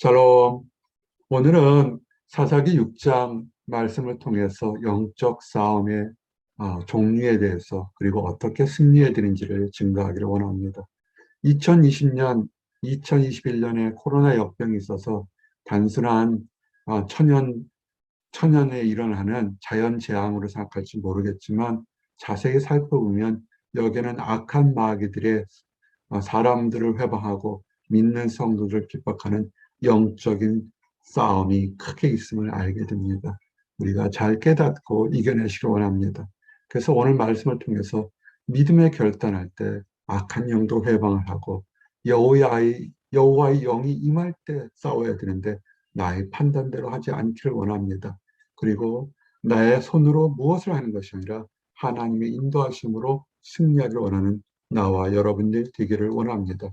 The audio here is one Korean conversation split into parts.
샬롬. 오늘은 사사기 6장 말씀을 통해서 영적 싸움의 어, 종류에 대해서 그리고 어떻게 승리해 드는지를 증거하기를 원합니다. 2020년, 2021년에 코로나 역병이 있어서 단순한 어, 천연, 천연에 일어나는 자연 재앙으로 생각할지 모르겠지만 자세히 살펴보면 여기는 악한 마귀들의 어, 사람들을 회방하고 믿는 성도들을 핍박하는 영적인 싸움이 크게 있음을 알게 됩니다. 우리가 잘 깨닫고 이겨내시길 원합니다. 그래서 오늘 말씀을 통해서 믿음에 결단할 때 악한 영도 회방을 하고 여호와의 여호와의 영이 임할 때 싸워야 되는데 나의 판단대로 하지 않기를 원합니다. 그리고 나의 손으로 무엇을 하는 것이 아니라 하나님의 인도하심으로 승리하기를 원하는 나와 여러분들 되기를 원합니다.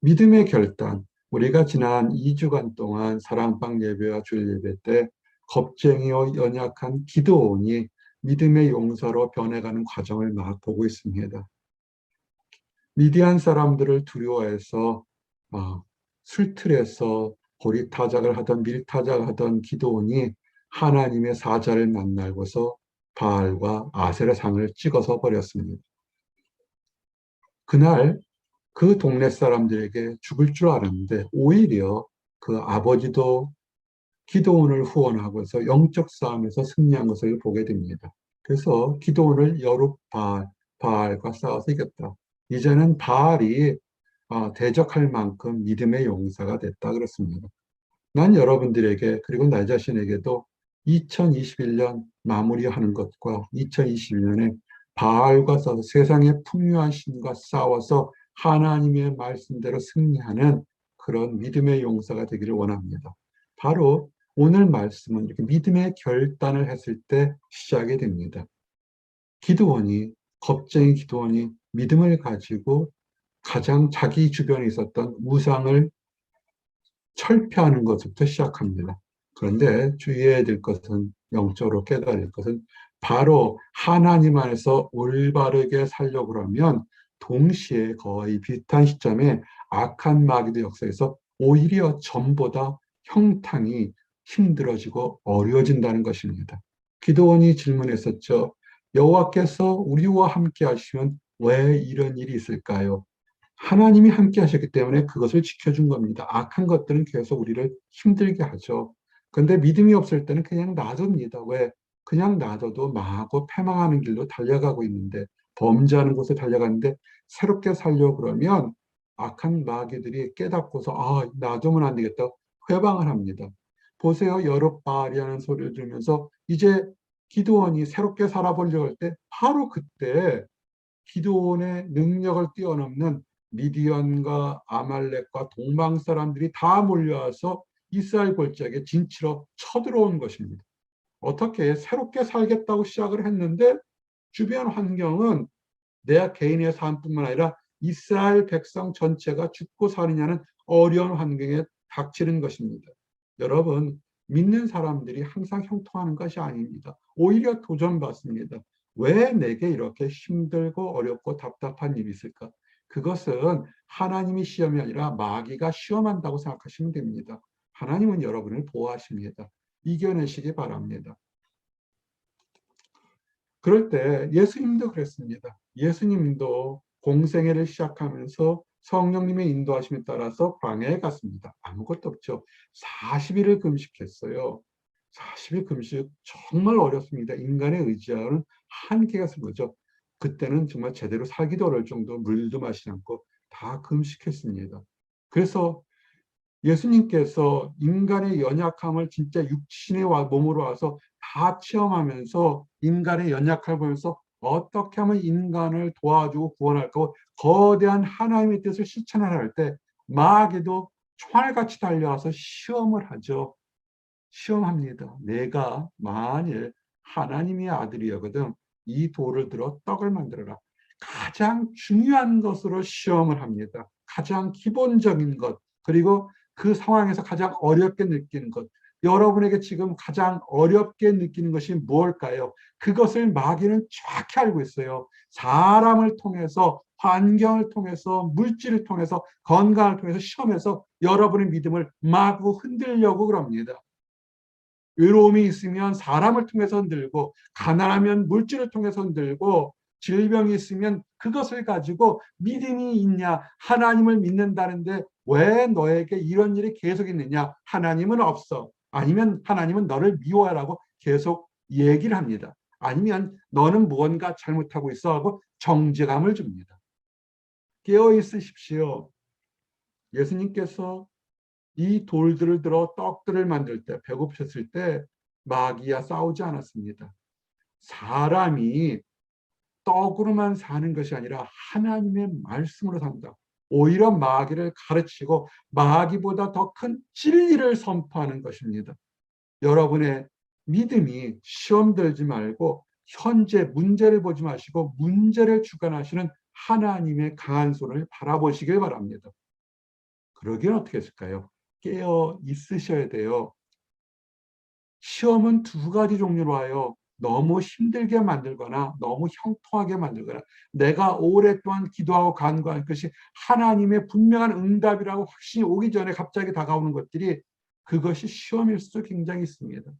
믿음의 결단, 우리가 지난 2주간 동안 사랑방 예배와 주일 예배 때 겁쟁이와 연약한 기도원이 믿음의 용사로 변해가는 과정을 막 보고 있습니다. 미디안 사람들을 두려워해서 어, 술틀에서 고리타작을 하던 밀타작을 하던 기도원이 하나님의 사자를 만나고서 바알과 아셀의 상을 찍어서 버렸습니다. 그날 그 동네 사람들에게 죽을 줄 알았는데 오히려 그 아버지도 기도원을 후원하고서 영적 싸움에서 승리한 것을 보게 됩니다. 그래서 기도원을 여룹 바알, 바알과 싸워서 이겼다. 이제는 바알이 어, 대적할 만큼 믿음의 용사가 됐다 그렇습니다. 난 여러분들에게 그리고 나 자신에게도 2021년 마무리하는 것과 2021년에 바알과 싸워서 세상의 풍요한 신과 싸워서 하나님의 말씀대로 승리하는 그런 믿음의 용사가 되기를 원합니다. 바로 오늘 말씀은 이렇게 믿음의 결단을 했을 때 시작이 됩니다. 기도원이, 겁쟁이 기도원이 믿음을 가지고 가장 자기 주변에 있었던 우상을 철폐하는 것부터 시작합니다. 그런데 주의해야 될 것은 영적으로 깨달을 것은 바로 하나님 안에서 올바르게 살려고 하면 동시에 거의 비슷한 시점에 악한 마귀의 역사에서 오히려 전보다 형탕이 힘들어지고 어려워진다는 것입니다. 기도원이 질문했었죠. 여호와께서 우리와 함께 하시면 왜 이런 일이 있을까요? 하나님이 함께 하셨기 때문에 그것을 지켜준 겁니다. 악한 것들은 계속 우리를 힘들게 하죠. 근데 믿음이 없을 때는 그냥 놔둡니다. 왜? 그냥 놔둬도 망하고 패망하는 길로 달려가고 있는데 범죄하는 곳에 달려가는데 새롭게 살려 그러면 악한 마귀들이 깨닫고서 아 놔두면 안 되겠다 회방을 합니다. 보세요 여룻바알이라는 소리를 들으면서 이제 기도원이 새롭게 살아보려고 할 때 바로 그때 기도원의 능력을 뛰어넘는 미디언과 아말렉과 동방 사람들이 다 몰려와서 이스라엘 골짜기에 진치러 쳐들어온 것입니다. 어떻게 새롭게 살겠다고 시작을 했는데 주변 환경은 내 개인의 삶뿐만 아니라 이스라엘 백성 전체가 죽고 사느냐는 어려운 환경에 닥치는 것입니다. 여러분, 믿는 사람들이 항상 형통하는 것이 아닙니다. 오히려 도전받습니다. 왜 내게 이렇게 힘들고 어렵고 답답한 일이 있을까? 그것은 하나님이 시험이 아니라 마귀가 시험한다고 생각하시면 됩니다. 하나님은 여러분을 보호하십니다. 이겨내시기 바랍니다. 그럴 때 예수님도 그랬습니다. 예수님도 공생애를 시작하면서 성령님의 인도하심에 따라서 광야에 갔습니다. 아무것도 없죠. 40일을 금식했어요. 40일 금식 정말 어렵습니다. 인간의 의지하는 한계가 있는 거죠. 그때는 정말 제대로 살기도 어려울 정도 물도 마시지 않고 다 금식했습니다. 그래서 예수님께서 인간의 연약함을 진짜 육신의 몸으로 와서 다 체험하면서 인간의 연약함을 보면서 어떻게 하면 인간을 도와주고 구원할까 거대한 하나님의 뜻을 실천하려 때 마귀도 총알같이 달려와서 시험을 하죠. 시험합니다. 내가 만일 하나님의 아들이거든 이 돌을 들어 떡을 만들어라. 가장 중요한 것으로 시험을 합니다. 가장 기본적인 것 그리고 그 상황에서 가장 어렵게 느끼는 것 여러분에게 지금 가장 어렵게 느끼는 것이 무엇일까요? 그것을 마귀는 정확히 알고 있어요. 사람을 통해서 환경을 통해서 물질을 통해서 건강을 통해서 시험해서 여러분의 믿음을 마구 흔들려고 그럽니다. 외로움이 있으면 사람을 통해서 흔들고 가난하면 물질을 통해서 흔들고 질병이 있으면 그것을 가지고 믿음이 있냐 하나님을 믿는다는데 왜 너에게 이런 일이 계속 있느냐 하나님은 없어 아니면 하나님은 너를 미워하라고 계속 얘기를 합니다. 아니면 너는 무언가 잘못하고 있어 하고 정죄감을 줍니다. 깨어 있으십시오. 예수님께서 이 돌들을 들어 떡들을 만들 때 배고프셨을 때 마귀와 싸우지 않았습니다. 사람이 떡으로만 사는 것이 아니라 하나님의 말씀으로 산다. 오히려 마귀를 가르치고 마귀보다 더 큰 진리를 선포하는 것입니다. 여러분의 믿음이 시험 들지 말고 현재 문제를 보지 마시고 문제를 주관하시는 하나님의 강한 손을 바라보시길 바랍니다. 그러기엔 어떻게 했을까요? 깨어 있으셔야 돼요. 시험은 두 가지 종류로 와요. 너무 힘들게 만들거나 너무 형통하게 만들거나 내가 오랫동안 기도하고 간구한 것이 하나님의 분명한 응답이라고 확신이 오기 전에 갑자기 다가오는 것들이 그것이 시험일 수도 굉장히 있습니다.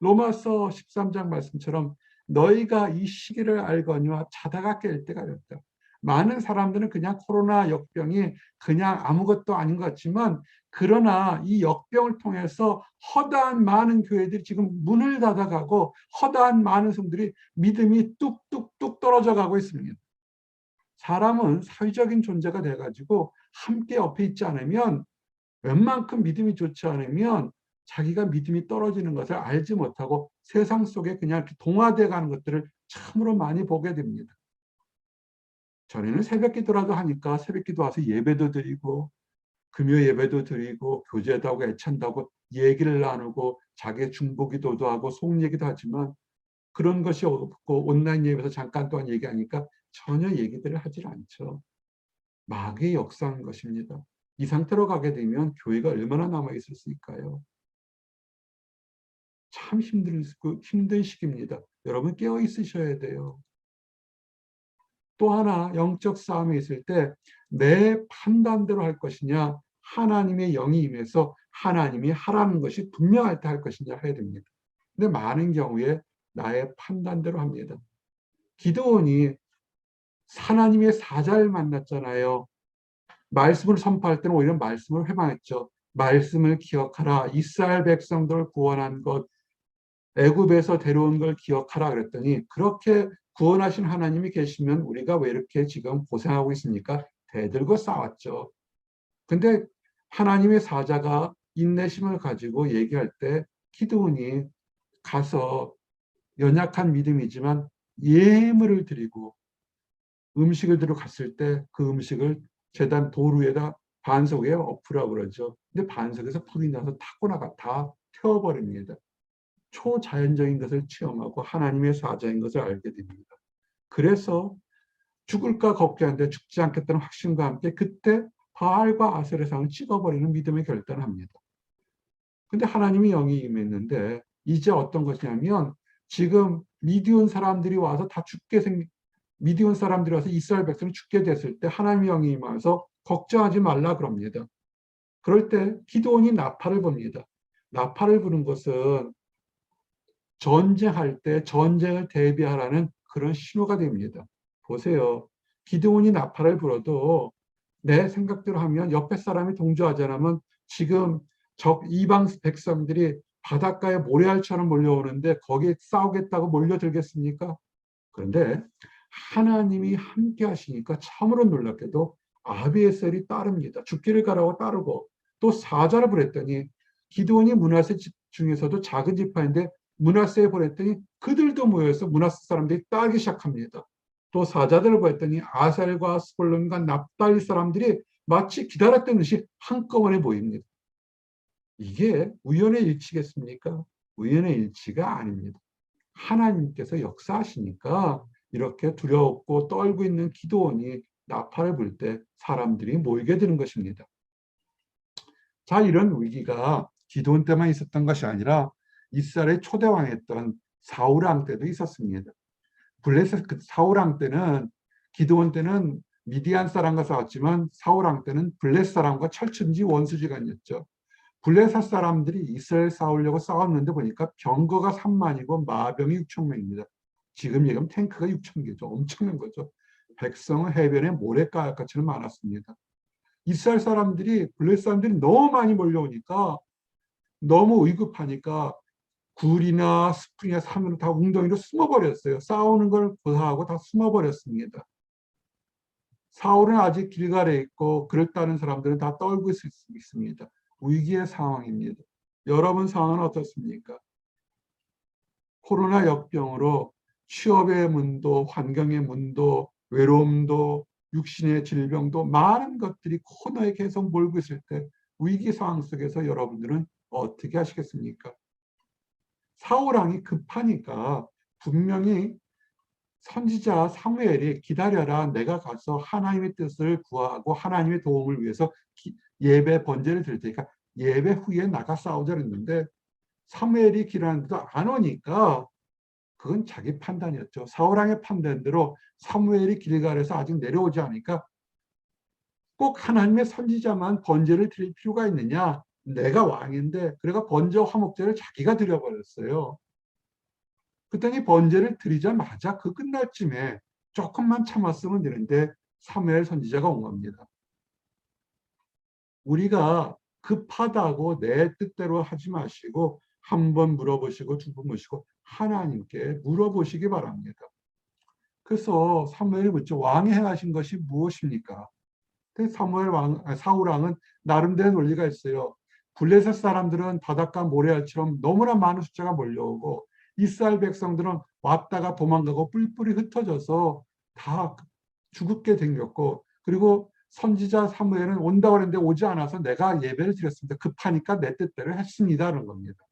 로마서 13장 말씀처럼 너희가 이 시기를 알거니와 자다가 깰 때가 됐다. 많은 사람들은 그냥 코로나 역병이 그냥 아무것도 아닌 것 같지만 그러나 이 역병을 통해서 허다한 많은 교회들이 지금 문을 닫아가고 허다한 많은 성들이 믿음이 뚝뚝뚝 떨어져 가고 있습니다. 사람은 사회적인 존재가 돼가지고 함께 옆에 있지 않으면 웬만큼 믿음이 좋지 않으면 자기가 믿음이 떨어지는 것을 알지 못하고 세상 속에 그냥 동화돼 가는 것들을 참으로 많이 보게 됩니다. 전에는 새벽 기도라도 하니까 새벽 기도 와서 예배도 드리고 금요 예배도 드리고 교제도 하고 애찬다고 얘기를 나누고 자기 중보기도도 하고 속 얘기도 하지만 그런 것이 없고 온라인 예배에서 잠깐 동안 얘기하니까 전혀 얘기들을 하질 않죠. 마귀의 역사인 것입니다. 이 상태로 가게 되면 교회가 얼마나 남아있을 수 있을까요? 참 힘들, 힘든 시기입니다. 여러분 깨어 있으셔야 돼요. 또 하나 영적 싸움에 있을 때 내 판단대로 할 것이냐 하나님의 영이 임해서 하나님이 하라는 것이 분명할 때 할 것이냐 해야 됩니다. 근데 많은 경우에 나의 판단대로 합니다. 기도원이 하나님의 사자를 만났잖아요. 말씀을 선포할 때는 오히려 말씀을 회방했죠. 말씀을 기억하라. 이스라엘 백성들을 구원한 것, 애굽에서 데려온 걸 기억하라 그랬더니 그렇게 구원하신 하나님이 계시면 우리가 왜 이렇게 지금 고생하고 있습니까? 대들고 싸웠죠. 근데 하나님의 사자가 인내심을 가지고 얘기할 때 기드온이 가서 연약한 믿음이지만 예물을 드리고 음식을 들어 갔을 때 그 음식을 재단 도루에다 반석 위에 엎으라고 그러죠. 근데 반석에서 불이 나서 타고 나가 다 태워버립니다. 초자연적인 것을 체험하고 하나님의 사자인 것을 알게 됩니다. 그래서 죽을까 걱정하는데 죽지 않겠다는 확신과 함께 그때 바알과 아셀의 상을 찍어버리는 믿음의 결단을 합니다. 근데 하나님이 영이 임했는데 이제 어떤 것이냐면 지금 미디온 사람들이 와서 다 죽게 생 미디온 사람들이 와서 이스라엘 백성이 죽게 됐을 때 하나님의 영이 임해서 걱정하지 말라 그럽니다. 그럴 때 기도원이 나팔을 봅니다. 나팔을 부는 것은 전쟁할 때 전쟁을 대비하라는 그런 신호가 됩니다. 보세요. 기드온이 나팔을 불어도 내 생각대로 하면 옆에 사람이 동조하지 않으면 지금 적 이방 백성들이 바닷가에 모래알처럼 몰려오는데 거기에 싸우겠다고 몰려들겠습니까? 그런데 하나님이 함께 하시니까 참으로 놀랍게도 아비에셀이 따릅니다. 죽기를 가라고 따르고 또 사자를 보냈더니 기도원이 문화세 중에서도 작은 지파인데 문하세에 보냈더니 그들도 모여서 문하세 사람들이 따기 시작합니다. 또 사자들을 보았더니 아셀과 스볼론과 납달리 사람들이 마치 기다렸던 듯이 한꺼번에 보입니다. 이게 우연의 일치겠습니까? 우연의 일치가 아닙니다. 하나님께서 역사하시니까 이렇게 두려웠고 떨고 있는 기도원이 나팔을 불 때 사람들이 모이게 되는 것입니다. 자, 이런 위기가 기도원 때만 있었던 것이 아니라 이스라엘의 초대왕했던 사울왕 때도 있었습니다. 블레셋 그 사울왕 때는 기도원 때는 미디안 사람과 싸웠지만 사울 왕 때는 블레 사람과 철천지 원수지간이었죠. 블레사 사람들이 이스라엘 싸우려고 싸웠는데 보니까 병거가 3만이고 마병이 6천 명입니다. 지금 얘기하면 탱크가 6천 개죠. 엄청난 거죠. 백성은 해변에 모래가락같이는 많았습니다. 이스라엘 사람들이 블레 사람들이 너무 많이 몰려오니까 너무 위급하니까 굴이나 스프링이나 산으로 다 웅덩이로 숨어버렸어요. 싸우는 걸 고사하고 다 숨어버렸습니다. 사울은 아직 길갈에 있고 그랬다는 사람들은 다 떨고 있, 있습니다. 위기의 상황입니다. 여러분 상황은 어떻습니까? 코로나 역병으로 취업의 문도, 환경의 문도, 외로움도, 육신의 질병도 많은 것들이 코너에 계속 몰고 있을 때 위기 상황 속에서 여러분들은 어떻게 하시겠습니까? 사울왕이 급하니까 분명히 선지자 사무엘이 기다려라 내가 가서 하나님의 뜻을 구하고 하나님의 도움을 위해서 기, 예배 번제를 드릴 테니까 예배 후에 나가 싸우자 그랬는데 사무엘이 기다렸는데도 안 오니까 그건 자기 판단이었죠. 사울왕의 판단대로 사무엘이 길갈에서 아직 내려오지 않으니까 꼭 하나님의 선지자만 번제를 드릴 필요가 있느냐? 내가 왕인데 그래가 번제 화목제를 자기가 드려버렸어요. 그랬더니 번제를 드리자마자 그 끝날 쯤에 조금만 참았으면 되는데 사무엘 선지자가 온 겁니다. 우리가 급하다고 내 뜻대로 하지 마시고 한번 물어보시고 물으시고 하나님께 물어보시기 바랍니다. 그래서 사무엘이 묻죠. 왕이 행하신 것이 무엇입니까? 사무엘 왕, 사울 왕은 나름대로 논리가 있어요. 블레셋 사람들은 바닷가 모래알처럼 너무나 많은 숫자가 몰려오고 이스라엘 백성들은 왔다가 도망가고 뿔뿔이 흩어져서 다 죽게 생겼고 그리고 선지자 사무엘은 온다고 했는데 오지 않아서 내가 예배를 드렸습니다. 급하니까 내 뜻대로 했습니다. 그런 겁니다.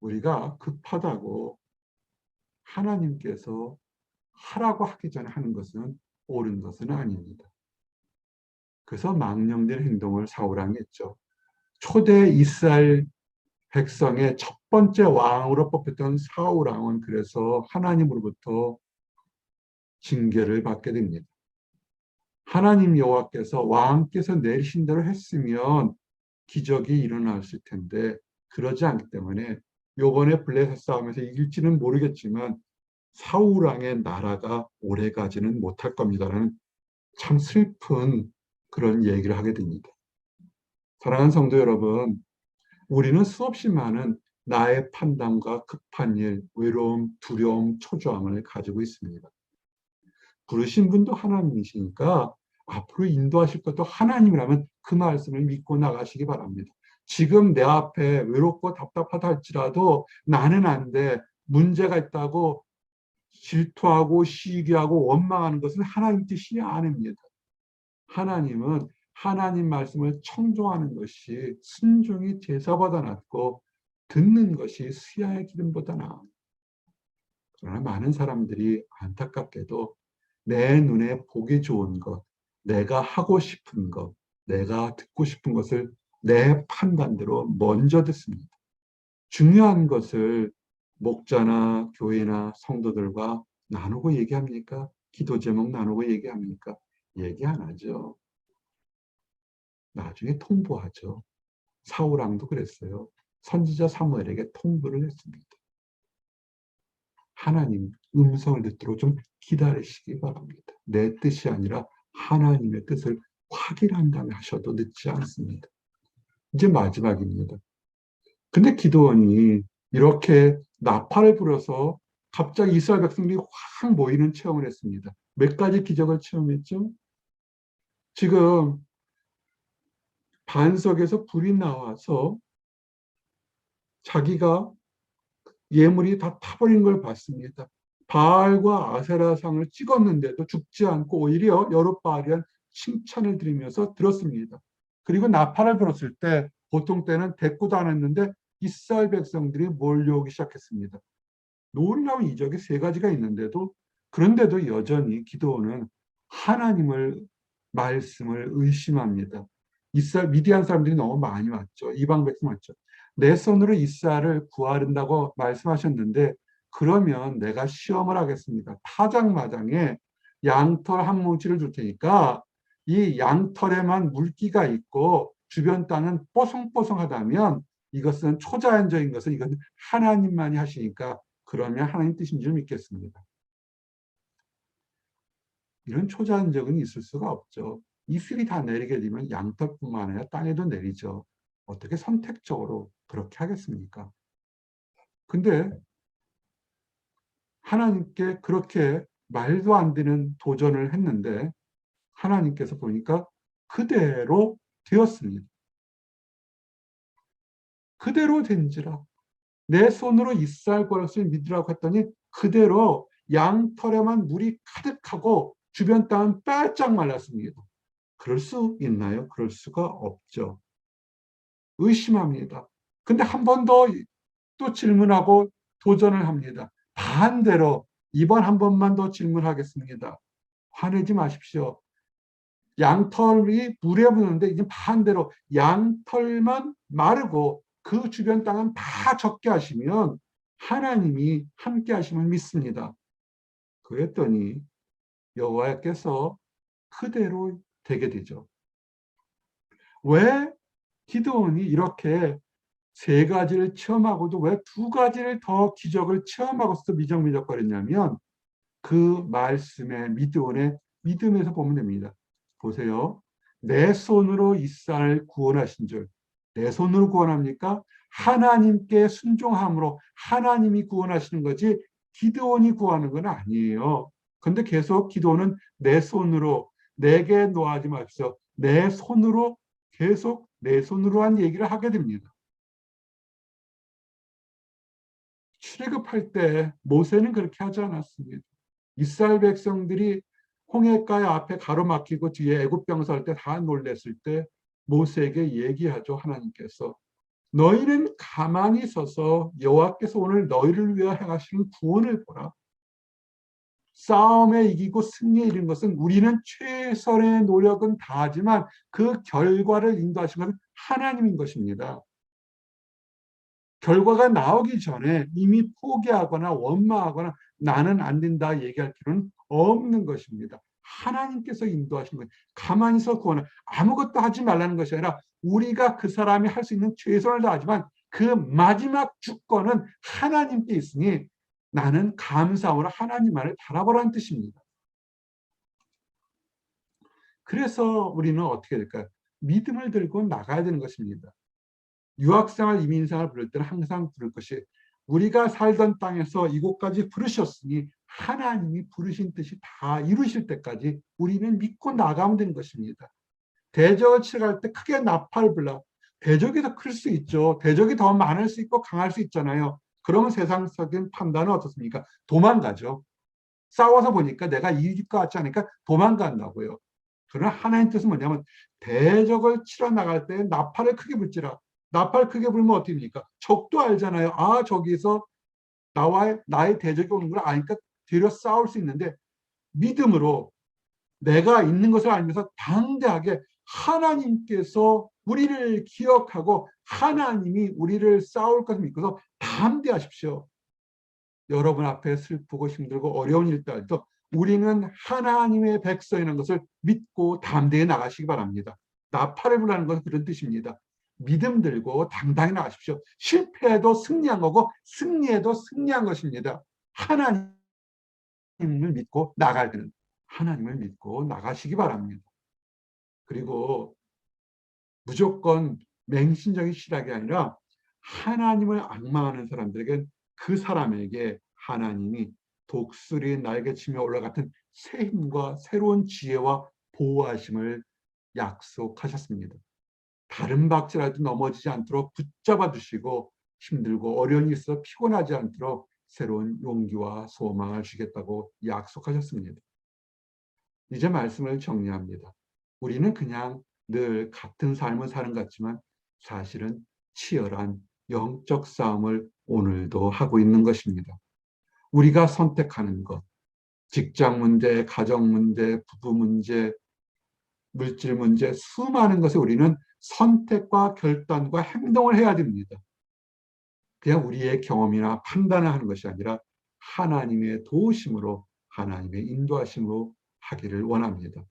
우리가 급하다고 하나님께서 하라고 하기 전에 하는 것은 옳은 것은 아닙니다. 그래서 망령된 행동을 사울왕이 했죠. 초대 이스라엘 백성의 첫 번째 왕으로 뽑혔던 사울왕은 그래서 하나님으로부터 징계를 받게 됩니다. 하나님 여호와께서 왕께서 내리신 대로 했으면 기적이 일어났을 텐데 그러지 않기 때문에 요번에 블레셋 싸움에서 이길지는 모르겠지만 사울 왕의 나라가 오래가지는 못할 겁니다라는 참 슬픈 그런 얘기를 하게 됩니다. 사랑하는 성도 여러분, 우리는 수없이 많은 나의 판단과 급한 일, 외로움, 두려움, 초조함을 가지고 있습니다. 부르신 분도 하나님이시니까 앞으로 인도하실 것도 하나님이라면 그 말씀을 믿고 나가시기 바랍니다. 지금 내 앞에 외롭고 답답하다 할지라도 나는 안 돼. 문제가 있다고 질투하고 시기하고 원망하는 것은 하나님 뜻이 아닙니다. 하나님은 하나님 말씀을 청종하는 것이 순종이 제사보다 낫고 듣는 것이 수야의 기름보다 나아. 그러나 많은 사람들이 안타깝게도 내 눈에 보기 좋은 것, 내가 하고 싶은 것, 내가 듣고 싶은 것을 내 판단대로 먼저 듣습니다. 중요한 것을 목자나 교회나 성도들과 나누고 얘기합니까? 기도 제목 나누고 얘기합니까? 얘기 안 하죠. 나중에 통보하죠. 사우랑도 그랬어요. 선지자 사무엘에게 통보를 했습니다. 하나님 음성을 듣도록 좀 기다리시기 바랍니다. 내 뜻이 아니라 하나님의 뜻을 확인한 다음에 하셔도 늦지 않습니다. 이제 마지막입니다. 근데 기도원이 이렇게 나팔을 불어서 갑자기 이스라엘 백성들이 확 모이는 체험을 했습니다. 몇 가지 기적을 체험했죠? 지금 반석에서 불이 나와서 자기가 예물이 다 타버린 걸 봤습니다. 바알과 아세라상을 찍었는데도 죽지 않고 오히려 여룻바알이한 칭찬을 드리면서 들었습니다. 그리고 나팔을 불었을 때 보통 때는 대꾸도 안 했는데 이스라엘 백성들이 몰려오기 시작했습니다. 놀라운 이적이 세 가지가 있는데도 그런데도 여전히 기도원은 하나님을 말씀을 의심합니다. 이스라엘 미디안 사람들이 너무 많이 왔죠. 이방 백성 왔죠. 내 손으로 이스라엘을 구하른다고 말씀하셨는데 그러면 내가 시험을 하겠습니다. 타장마장에 양털 한 뭉치를 줄 테니까 이 양털에만 물기가 있고 주변 땅은 뽀송뽀송하다면 이것은 초자연적인 것은 이건 하나님만이 하시니까 그러면 하나님 뜻인 줄 믿겠습니다. 이런 초자연적은 있을 수가 없죠. 이슬이 다 내리게 되면 양털뿐만 아니라 땅에도 내리죠. 어떻게 선택적으로 그렇게 하겠습니까? 근데 하나님께 그렇게 말도 안 되는 도전을 했는데 하나님께서 보니까 그대로 되었습니다. 그대로 된지라. 내 손으로 이스라엘 것을 믿으라고 했더니 그대로 양털에만 물이 가득하고 주변 땅은 빼짝 말랐습니다. 그럴 수 있나요? 그럴 수가 없죠. 의심합니다. 근데 한 번 더 또 질문하고 도전을 합니다. 반대로 이번 한 번만 더 질문하겠습니다. 화내지 마십시오. 양털이 물에 묻는데 이제 반대로 양털만 마르고 그 주변 땅은 다 적게 하시면 하나님이 함께 하시면 믿습니다. 그랬더니 여호와께서 그대로 되게 되죠. 왜 기도원이 이렇게 세 가지를 체험하고도 왜 두 가지를 더 기적을 체험하고서 미적미적거렸냐면 그 말씀의 믿음의 믿음에서 보면 됩니다. 보세요. 내 손으로 이스라엘 구원하신 줄. 내 손으로 구원합니까? 하나님께 순종함으로 하나님이 구원하시는 거지 기도원이 구하는 건 아니에요. 근데 계속 기도는 내 손으로 내게 놓아지 마십시오. 내 손으로 계속 내 손으로 한 얘기를 하게 됩니다. 출애굽할 때 모세는 그렇게 하지 않았습니다. 이스라엘 백성들이 홍해가의 앞에 가로막히고 뒤에 애굽 병사할 때 다 놀랬을 때 모세에게 얘기하죠 하나님께서 너희는 가만히 서서 여호와께서 오늘 너희를 위하여 행하시는 구원을 보라. 싸움에 이기고 승리에 이른 것은 우리는 최선의 노력은 다하지만 그 결과를 인도하신 것은 하나님인 것입니다. 결과가 나오기 전에 이미 포기하거나 원망하거나 나는 안 된다 얘기할 필요는 없는 것입니다. 하나님께서 인도하신 거예요. 가만히서 구원을 아무것도 하지 말라는 것이 아니라 우리가 그 사람이 할 수 있는 최선을 다하지만 그 마지막 주권은 하나님께 있으니 나는 감사함으로 하나님 만을 바라보라는 뜻입니다. 그래서 우리는 어떻게 될까요? 믿음을 들고 나가야 되는 것입니다. 유학생활, 이민생활 부를 때는 항상 부를 것이 우리가 살던 땅에서 이곳까지 부르셨으니 하나님이 부르신 뜻이 다 이루실 때까지 우리는 믿고 나가면 되는 것입니다. 대적을 치러갈 때 크게 나팔을 불러 대적이 더 클 수 있죠. 대적이 더 많을 수 있고 강할 수 있잖아요. 그러면 세상적인 판단은 어떻습니까? 도망가죠. 싸워서 보니까 내가 이길 것 같지 않으니까 도망간다고요. 그러나 하나님 뜻은 뭐냐면 대적을 치러 나갈 때 나팔을 크게 불지라. 나팔 크게 불면 어떻게 됩니까? 적도 알잖아요. 아 저기서 나와 나의 대적이 오는 걸 아니까 뒤로 싸울 수 있는데 믿음으로 내가 있는 것을 알면서 당대하게 하나님께서 우리를 기억하고 하나님이 우리를 싸울 것을 믿고서 담대하십시오. 여러분 앞에 슬프고 힘들고 어려운 일들도 우리는 하나님의 백성이라는 것을 믿고 담대히 나가시기 바랍니다. 나팔을 불라는 것은 그런 뜻입니다. 믿음 들고 당당히 나가십시오. 실패해도 승리한 거고 승리해도 승리한 것입니다. 하나님을 믿고 나갈 때는 하나님을 믿고 나가시기 바랍니다. 그리고 무조건 맹신적인 실학이 아니라 하나님을 악망하는 사람들에게 그 사람에게 하나님이 독수리 날개 치며 올라갔던 새 힘과 새로운 지혜와 보호하심을 약속하셨습니다. 다른 박자라도 넘어지지 않도록 붙잡아 주시고 힘들고 어려움이 있어 피곤하지 않도록 새로운 용기와 소망을 주겠다고 약속하셨습니다. 이제 말씀을 정리합니다. 우리는 그냥 늘 같은 삶을 사는 것 같지만 사실은 치열한 영적 싸움을 오늘도 하고 있는 것입니다. 우리가 선택하는 것, 직장 문제, 가정 문제, 부부 문제, 물질 문제, 수많은 것에 우리는 선택과 결단과 행동을 해야 됩니다. 그냥 우리의 경험이나 판단을 하는 것이 아니라 하나님의 도우심으로 하나님의 인도하심으로 하기를 원합니다.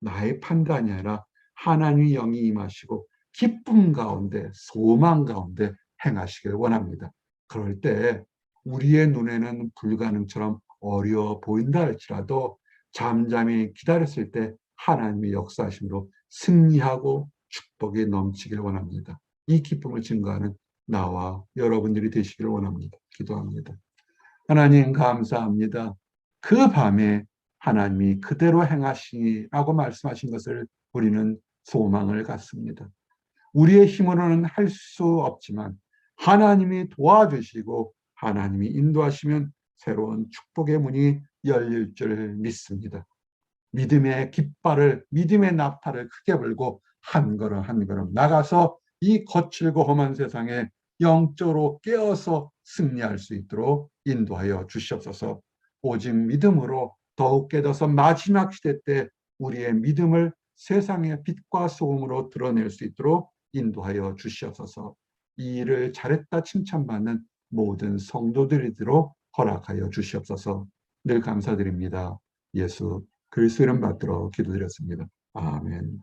나의 판단이 아니라 하나님의 영이 임하시고 기쁨 가운데 소망 가운데 행하시길 원합니다. 그럴 때 우리의 눈에는 불가능처럼 어려워 보인다 할지라도 잠잠히 기다렸을 때 하나님의 역사하심으로 승리하고 축복이 넘치길 원합니다. 이 기쁨을 증거하는 나와 여러분들이 되시기를 원합니다. 기도합니다. 하나님 감사합니다. 그 밤에 하나님이 그대로 행하시라고 말씀하신 것을 우리는 소망을 갖습니다. 우리의 힘으로는 할 수 없지만 하나님이 도와주시고 하나님이 인도하시면 새로운 축복의 문이 열릴 줄 믿습니다. 믿음의 깃발을 믿음의 나팔을 크게 불고 한 걸음 한 걸음 나가서 이 거칠고 험한 세상에 영적으로 깨어서 승리할 수 있도록 인도하여 주시옵소서. 오직 믿음으로 더욱 깨어서 마지막 시대 때 우리의 믿음을 세상의 빛과 소음으로 드러낼 수 있도록 인도하여 주시옵소서. 이 일을 잘했다 칭찬받는 모든 성도들이도록 허락하여 주시옵소서. 늘 감사드립니다. 예수 그리스도 이름 받들어 기도드렸습니다. 아멘.